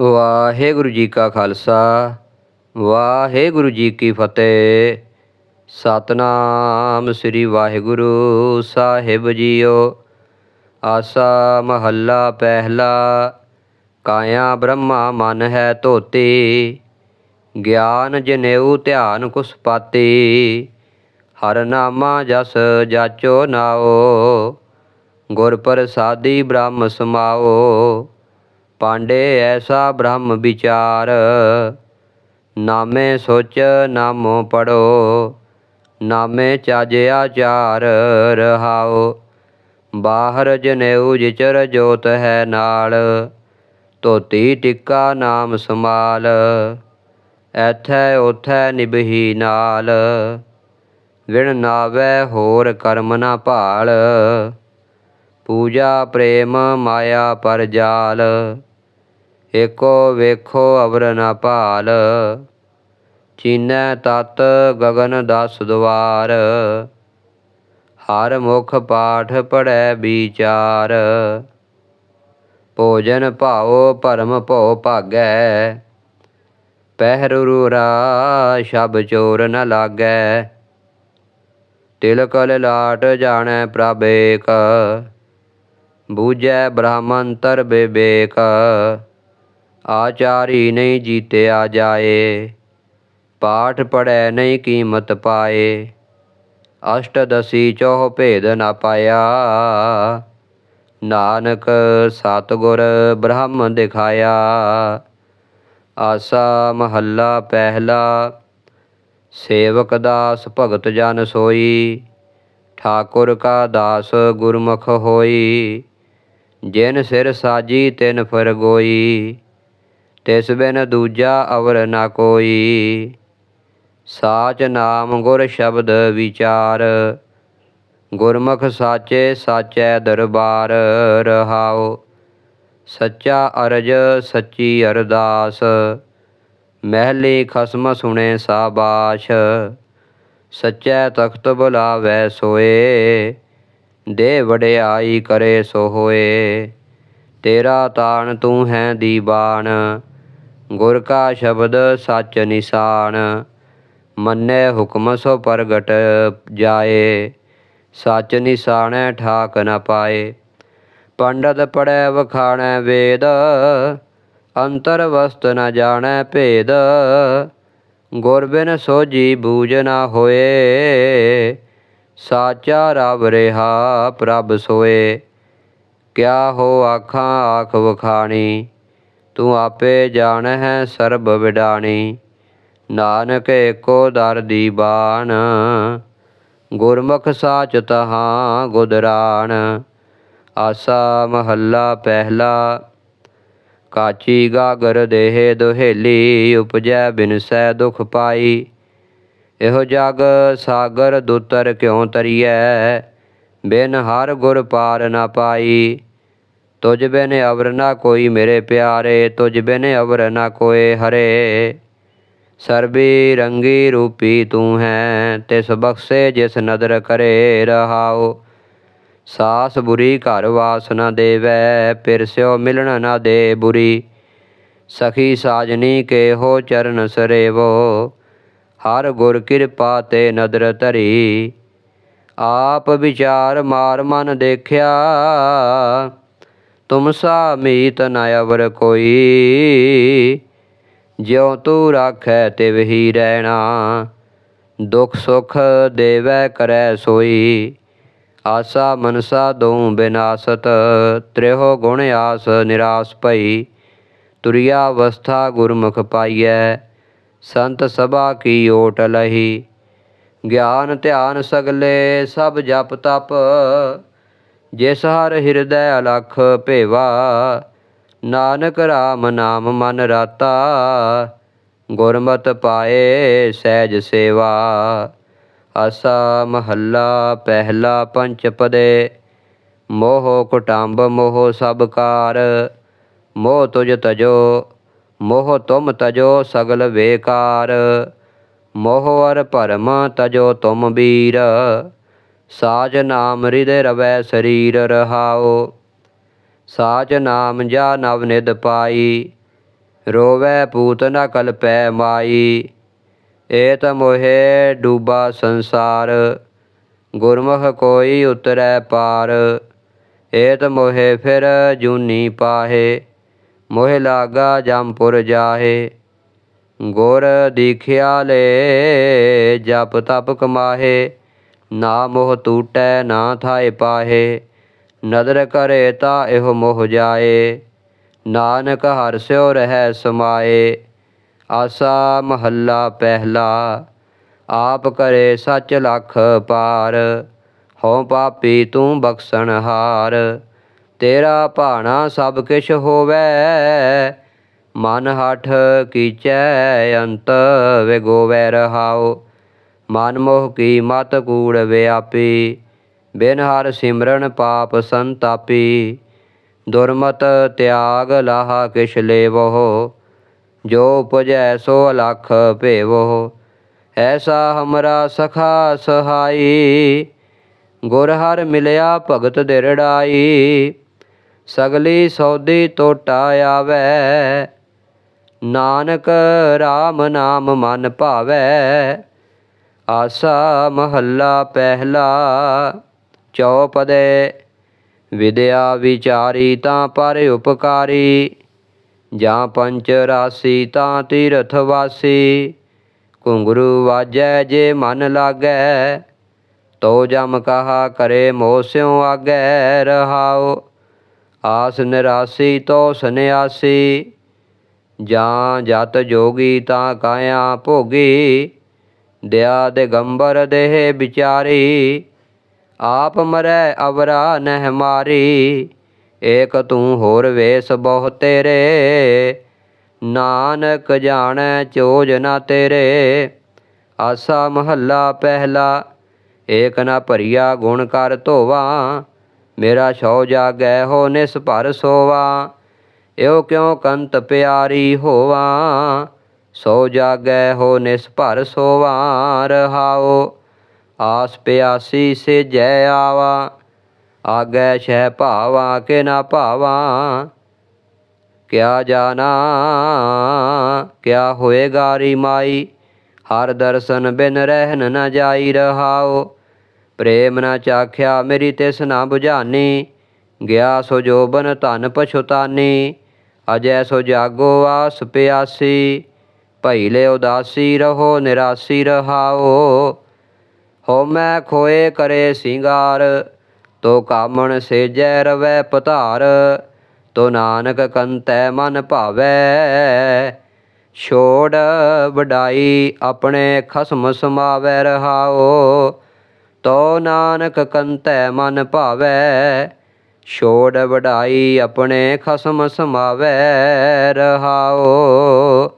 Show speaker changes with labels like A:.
A: ਵਾਹਿਗੁਰੂ ਜੀ ਕਾ ਖਾਲਸਾ, ਵਾਹਿਗੁਰੂ ਜੀ ਕੀ ਫਤਿਹ। ਸਤਨਾਮ ਸ੍ਰੀ ਵਾਹਿਗੁਰੂ ਸਾਹਿਬ ਜੀਓ। ਆਸਾ ਮਹੱਲਾ ਪਹਿਲਾ, ਕਾਇਆ ਬ੍ਰਹਮਾ ਮਨ ਹੈ ਧੋਤੀ। ਗਿਆਨ ਜਨੇਊ ਧਿਆਨ ਕੁਸ ਪਾਤੀ। ਹਰ ਨਾਮਾ ਜਸ ਜਾਚੋ ਨਾਓ। ਗੁਰ ਪ੍ਰਸਾਦੀ ਬ੍ਰਹਮ ਸਮਾਓ। ਪਾਂਡੇ ਐਸਾ ਬ੍ਰਹਮ ਵਿਚਾਰ। ਨਾਮੇ ਸੋਚ ਨਾਮੋ ਪੜੋ ਨਾਮੇ ਚਾਜਿਆ ਚਾਰ ਰਹਾਓ। ਬਾਹਰ ਜਨੇਊ ਜਿਚਰ ਜੋਤ ਹੈ ਨਾਲ, ਧੋਤੀ ਟਿੱਕਾ ਨਾਮ ਸਮਾਲ ਐਥੈ ਉਥੈ ਨਿਭੀ ਨਾਲ, ਵਿਣ ਨਾਵੇ ਹੋਰ ਕਰਮ ਨਾ ਭਾਲ। ਪੂਜਾ ਪ੍ਰੇਮ ਮਾਇਆ ਪਰ ਜਾਲ। ਏਕੋ ਵੇਖੋ ਅਵਰ ਨਾ ਭਾਲ, ਚੀਨੈ ਤਤ ਗਗਨ ਦਸ ਦਵਾਰ ਹਰ ਮੁਖ ਪਾਠ ਪੜੈ ਵਿਚਾਰ, ਭੋਜਨ ਭਾਉ ਭਰਮ ਭਉ ਭਾਗੈ ਪਹਿਰੂਰਾ ਸ਼ਬ ਚੋਰ ਨ ਲਾਗੈ ਤਿਲਕ ਲਾਟ ਜਾਣੈ ਪ੍ਰਭ ਬੂਝੈ ਬ੍ਰਹਮੰਤਰ ਬਿਬੇਕ ਆਚਾਰੀ ਨਹੀਂ ਜੀਤਿਆ ਜਾਏ। ਪਾਠ ਪੜੈ ਨਹੀਂ ਕੀਮਤ ਪਾਏ। ਅਸ਼ਟਦਸੀ ਚੋਹ ਭੇਦ ਨਾ ਪਾਇਆ। ਨਾਨਕ ਸਤਿਗੁਰ ਬ੍ਰਹਮ ਦਿਖਾਇਆ। ਆਸਾ ਮਹੱਲਾ ਪਹਿਲਾ। ਸੇਵਕ ਦਾਸ ਭਗਤ ਜਨ ਸੋਈ। ਠਾਕੁਰ ਕਾ ਦਾਸ ਗੁਰਮੁਖ ਹੋਈ। ਜਿਨ ਸਿਰ ਸਾਜੀ ਤਿਨ ਫਰਗੋਈ। ਤਿਸ ਬਿਨ ਦੂਜਾ ਅਵਰ ਨਾ ਕੋਈ। ਸਾਚ ਨਾਮ ਗੁਰ ਸ਼ਬਦ ਵਿਚਾਰ, ਗੁਰਮੁਖ ਸਾਚੇ ਸਾਚੈ ਦਰਬਾਰ ਰਹਾਓ ਸੱਚਾ ਅਰਜ ਸੱਚੀ ਅਰਦਾਸ, ਮਹਿਲੀ ਖਸਮ ਸੁਣੇ ਸਾਬਾਸ਼। ਸੱਚੈ ਤਖਤ ਬੁਲਾਵੈ ਸੋਏ, ਦੇ ਵਡਿਆਈ ਕਰੇ ਸੋ ਹੋਏ। ਤੇਰਾ ਤਾਣ ਤੂੰ ਹੈ ਦੀਵਾਨ ਗੁਰ ਕਾ ਸ਼ਬਦ ਸੱਚ ਨਿਸ਼ਾਨ, ਮੰਨੇ ਹੁਕਮ ਸੋ ਪ੍ਰਗਟ ਜਾਏ। ਸੱਚ ਨਿਸ਼ਾਨੈ ਠਾਕ ਨ ਪਾਏ। ਪੰਡਤ ਪੜੈ ਵਖਾਣੈ ਵੇਦ, ਅੰਤਰ ਵਸਤ ਨ ਜਾਣੈ ਭੇਦ। ਗੁਰ ਬਿਨ ਸੋਜੀ ਬੂਝ ਨ ਹੋਏ, ਸਾਚਾ ਰਬ ਰਿਹਾ ਪ੍ਰਭ ਸੋਏ। ਕਿਆ ਹੋ ਆਖਾਂ ਆਖ ਵਖਾਣੀ ਤੂੰ ਆਪੇ ਜਾਣ ਹੈ ਸਰਬ ਵਿਡਾਣੀ। ਨਾਨਕ ਏਕੋ ਦਰ ਦੀਵਾਨ ਗੁਰਮੁਖ ਸਾਚ ਤਹਾਂ ਗੁਦਰਾਣ। ਆਸਾ ਮਹੱਲਾ ਪਹਿਲਾ। ਕਾਚੀ ਗਾਗਰ ਦੇਹ ਦੁਹੇਲੀ ਉਪਜੈ ਬਿਨਸੈ ਦੁਖ ਪਾਈ। ਇਹੋ ਜਗ ਸਾਗਰ ਦੁਤਰ ਕਿਉ ਤਰੀਐ? ਬਿਨ ਹਰ ਗੁਰ ਪਾਰ ਨਾ ਪਾਈ। ਤੁਝ ਬਿਨ ਅਵਰ ਨਾ ਕੋਈ ਮੇਰੇ ਪਿਆਰੇ, ਤੁਝ ਬਿਨ ਅਵਰ ਨਾ ਕੋਏ ਹਰੇ। ਸਰਬੀ ਰੰਗੀ ਰੂਪੀ ਤੂੰ ਹੈ, ਤਿਸ ਬਖਸ਼ੇ ਜਿਸ ਨਦਰ ਕਰੇ ਰਹਾਓ ਸਾਸ ਬੁਰੀ ਘਰ ਵਾਸ ਨਾ ਦੇਵੈ ਪਿਰਸਿਓ ਮਿਲਣ ਨਾ ਦੇ ਬੁਰੀ। ਸਖੀ ਸਾਜਨੀ ਕੇ ਹੋ ਚਰਨ ਸਰੇਵੋ, ਹਰ ਗੁਰ ਕਿਰਪਾ ਤੇ ਨਦਰ ਧਰੀ। ਆਪ ਵਿਚਾਰ ਮਾਰ ਮਨ ਦੇਖਿਆ ਤੁਮਸਾ ਮੀਤ ਨ ਅਵਰ ਕੋਈ। ਜਿਉ ਤੂੰ ਰਾਖੈ ਤਿਵਹੀ ਰਹਿਣਾ। ਦੁਖ ਸੁਖ ਦੇਵੈ ਕਰੈ ਸੋਈ। ਆਸਾ ਮਨਸਾ ਦਉ ਬਿਨਾਸਤ, ਤ੍ਰਿਹੋ ਗੁਣ ਆਸ ਨਿਰਾਸ ਭਈ। ਤੁਰਿਆ ਅਵਸਥਾ ਗੁਰਮੁਖ ਪਾਈਐ, ਸੰਤ ਸਭਾ ਕੀ ਓਟ ਲਹੀ। ਗਿਆਨ ਧਿਆਨ ਸਗਲੇ ਸਭ ਜਪ ਤਪ ਜਿਸ ਹਰ ਹਿਰਦੈ ਅਲਖ ਭੇਵਾ, ਨਾਨਕ RAM ਨਾਮ ਮਨ ਰਾਤਾ, ਗੁਰਮਤਿ ਪਾਏ ਸਹਿਜ ਸੇਵਾ। ਆਸਾ ਮਹੱਲਾ ਪਹਿਲਾ ਪੰਚ ਪਦੇ, ਮੋਹ ਕੁਟੰਬ ਮੋਹ ਸਭ ਕਾਰ। ਮੋਹ ਤੁਜ ਤਜੋ, ਮੋਹ ਤੁਮ ਤਜੋ ਸਗਲ ਵੇਕਾਰ। ਮੋਹ ਅਰ ਭਰਮ ਤਜੋ ਤੁਮ ਵੀਰ। ਸਾਜ ਨਾਮ ਹਿਰਦੈ ਰਵੈ ਸਰੀਰ ਰਹਾਓ ਸਾਜ ਨਾਮ ਜਾ ਨਵ ਨਿਦ ਪਾਈ, ਰੋਵੈ ਪੂਤ ਨ ਕਲਪੈ ਮਾਈ। ਏਤ ਮੋਹਿ ਡੂਬਾ ਸੰਸਾਰ, ਗੁਰਮੁਖ ਕੋਈ ਉਤਰੈ ਪਾਰ। ਏਤ ਮੋਹਿ ਫਿਰ ਜੂਨੀ ਪਾਹੇ, ਮੋਹਿ ਲਾਗਾ ਜਮਪੁਰ ਜਾਹੇ। ਗੁਰ ਦੀਖਿਆ ਲੈ ਜਪ ਤਪ ਕਮਾਹੇ ਨਾ ਮੋਹ ਤੂਟੈ, ਨਾ ਥਾਏ ਪਾਹੇ। ਨਦਰ ਕਰੇ ਤਾ ਇਹੋ ਮੋਹ ਜਾਏ। ਨਾਨਕ ਹਰਿ ਸਿਉ ਰਹਿ ਸਮਾਏ। ਆਸਾ ਮਹੱਲਾ ਪਹਿਲਾ, ਆਪ ਕਰੇ ਸੱਚ ਲਖ ਪਾਰ। ਹਉ ਪਾਪੀ ਤੂੰ ਬਖਸ਼ਣ ਹਾਰ। ਤੇਰਾ ਭਾਣਾ ਸਭ ਕਿਛ ਹੋਵੈ। ਮਨ ਹਠ ਕੀਚੈ, ਅੰਤ ਵਿਗੋਵੈ ਰਹਾਓ ਮਨਮੋਹ ਕੀ ਮਤ ਕੂੜ ਵਿਆਪੀ, ਬਿਨ ਹਰ ਸਿਮਰਨ ਪਾਪ ਸੰਤਾਪੀ। ਦੁਰਮਤ ਤਿਆਗ ਲਾਹਾ ਕਿਛ ਲੇਵੋ ਜੋ ਉਪਜੈ ਸੋ ਅਲਖ ਭੇਵੋ ਐਸਾ ਹਮਰਾ ਸਖਾ ਸਹਾਈ, ਗੁਰ ਹਰ ਮਿਲਿਆ ਭਗਤ ਦਿਰੜਾਈ। ਸਗਲੀ ਸੌਦੀ ਟੋਟਾ ਆਵੈ, ਨਾਨਕ RAM ਨਾਮ ਮਨ ਭਾਵੈ। ਆਸਾ ਮਹੱਲਾ ਪਹਿਲਾ, ਚੌਪਦੇ। ਵਿਦਿਆ ਵਿਚਾਰੀ ਤਾਂ ਪਰ ਉਪਕਾਰੀ, ਜਾਂ ਪੰਚ ਰਾਸੀ ਤਾਂ ਤੀਰਥ ਵਾਸੀ। ਘੁੰਗਰੂ ਵਾਜੈ ਜੇ ਮਨ ਲਾਗੈ, ਤੋ ਜਮ ਕਹਾ ਕਰੇ ਮੋਹ ਆਗੈ ਰਹਾਉ। ਆਸ ਨਿਰਾਸੀ ਤੋ ਸੰਨਿਆਸੀ, ਜਾਂ ਜਤ ਜੋਗੀ ਤਾਂ ਕਾਇਆ ਭੋਗੀ। ਦਿਆ ਦਿਗੰਬਰ ਦੇਹ ਵਿਚਾਰੀ। ਆਪ ਮਰੈ ਅਵਰਾ ਨਹਿ ਮਾਰੀ। ਏਕ ਤੂੰ ਹੋਰ ਵੇਸ ਬਹੁ ਤੇਰੇ। ਨਾਨਕ ਜਾਣੈ ਚੋਜ ਨਾ ਤੇਰੇ। ਆਸਾ ਮਹੱਲਾ ਪਹਿਲਾ, ਏਕ ਨਾ ਭਰੀਆ ਗੁਣ ਕਰ ਧੋਵਾ। ਮੇਰਾ ਸ਼ੌ ਜਾਗੈ ਹੋ ਨਿਸ ਭਰ ਸੋਵਾ। ਇਉ ਕਿਉ ਕੰਤ ਪਿਆਰੀ ਹੋਵਾ? ਸੋ ਜਾਗੈ ਹੋ ਨਿਸ ਭਰ ਸੋਵਾਂ ਰਹਾਓ ਆਸ ਪਿਆਸੀ ਸੇ ਜੈ ਆਵਾ, ਆਗੈ ਛੈ ਭਾਵਾ ਕੇ ਨਾ ਭਾਵਾ। ਕਿਆ ਜਾਣਾ, ਕਿਆ ਹੋਏਗਾ ਰੀ ਮਾਈ ਹਰ ਦਰਸ਼ਨ ਬਿਨ ਰਹਿਨ ਨ ਜਾਈ ਰਹਾਓ। ਪ੍ਰੇਮ ਨ ਚਾਖਿਆ ਮੇਰੀ ਤਿਸ ਨਾ 부ਝਾਨੀ ਗਿਆ ਸੋ ਜੋਬਨ ਧਨ ਪਛੁਤਾਨੀ, ਅਜੈ ਸੋ ਜਾਗੋ ਆਸ ਪਿਆਸੀ। ਭਈ ਲੈ ਉਦਾਸੀ ਰਹੋ, ਨਿਰਾਸੀ ਰਹਾਓ। ਹੋ ਮੈਂ ਖੋਏ ਕਰੇ ਸਿੰਗਾਰ, ਤੋ ਕਾਮਣ ਸੇਜੈ ਰਵੈ ਪਤਾਰ ਤੋ ਨਾਨਕ ਕੰਤੈ ਮਨ ਭਾਵੈ। ਛੋੜ ਵਡਾਈ ਆਪਣੇ ਖਸਮ ਸਮਾਵੈ ਰਹਾਓ, ਤੋ ਨਾਨਕ ਕੰਤੈ ਮਨ ਭਾਵੈ। ਛੋੜ ਵਡਾਈ ਆਪਣੇ ਖਸਮ ਸਮਾਵੈ ਰਹਾਓ।